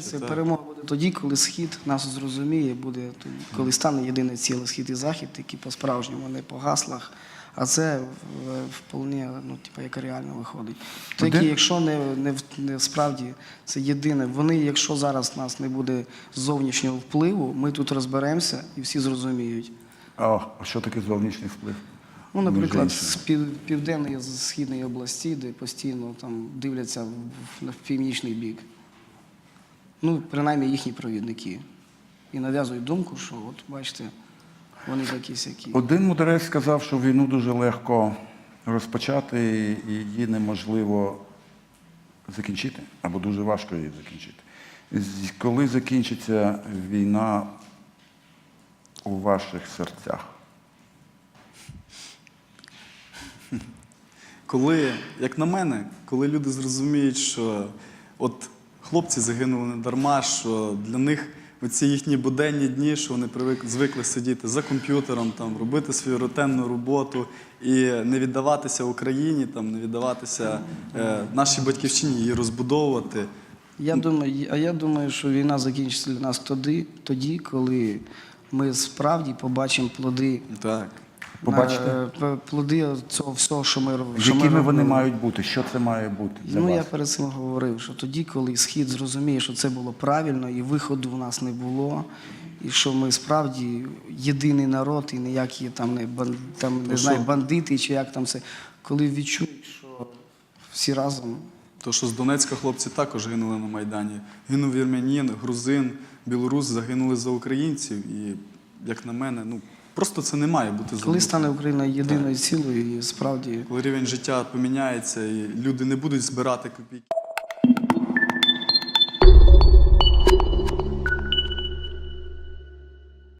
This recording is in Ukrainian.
Здається, перемога буде тоді, коли схід нас зрозуміє, буде тоді, коли стане єдине ціле схід і захід, які по-справжньому, не по гаслах. А це вполне, ну, типу, як реально виходить. Тоді, якщо не, не, не справді це єдине, вони, якщо зараз нас не буде зовнішнього впливу, ми тут розберемося і всі зрозуміють. А що таке зовнішній вплив? Ну, наприклад, з пів, південної з східної області, де постійно там дивляться в, в північний бік. Ну, принаймні їхні провідники. І нав'язують думку, що от бачите, вони такі сякі. Один мудрець сказав, що війну дуже легко розпочати і її неможливо закінчити, або дуже важко її закінчити. Коли закінчиться війна у ваших серцях? Коли, як на мене, коли люди зрозуміють, що от хлопці загинули не дарма, що для них оці їхні буденні дні, що вони привик, звикли сидіти за комп'ютером, там, робити свою рутинну роботу і не віддаватися Україні, там, не віддаватися е, нашій батьківщині, її розбудовувати. Я думаю, а я думаю, що війна закінчиться для нас тоді, тоді коли ми справді побачимо плоди. Так. Побачите? е, плоди цього всього, що ми що ми Якими вони робили. мають бути? Що це має бути для Ну, я вас? перед цим говорив, що тоді, коли схід зрозуміє, що це було правильно, і виходу в нас не було, і що ми справді єдиний народ, і ніякі там не бан, там, не То знаю, що? бандити чи як там це, коли відчують, що всі разом. То, що з Донецька хлопці також гинули на Майдані. Гинув вірмянін, грузин, білорус загинули за українців. І, як на мене, ну просто це не має бути Коли стане Україна єдиною цілою, і справді Коли рівень життя поміняється, і люди не будуть збирати копійки.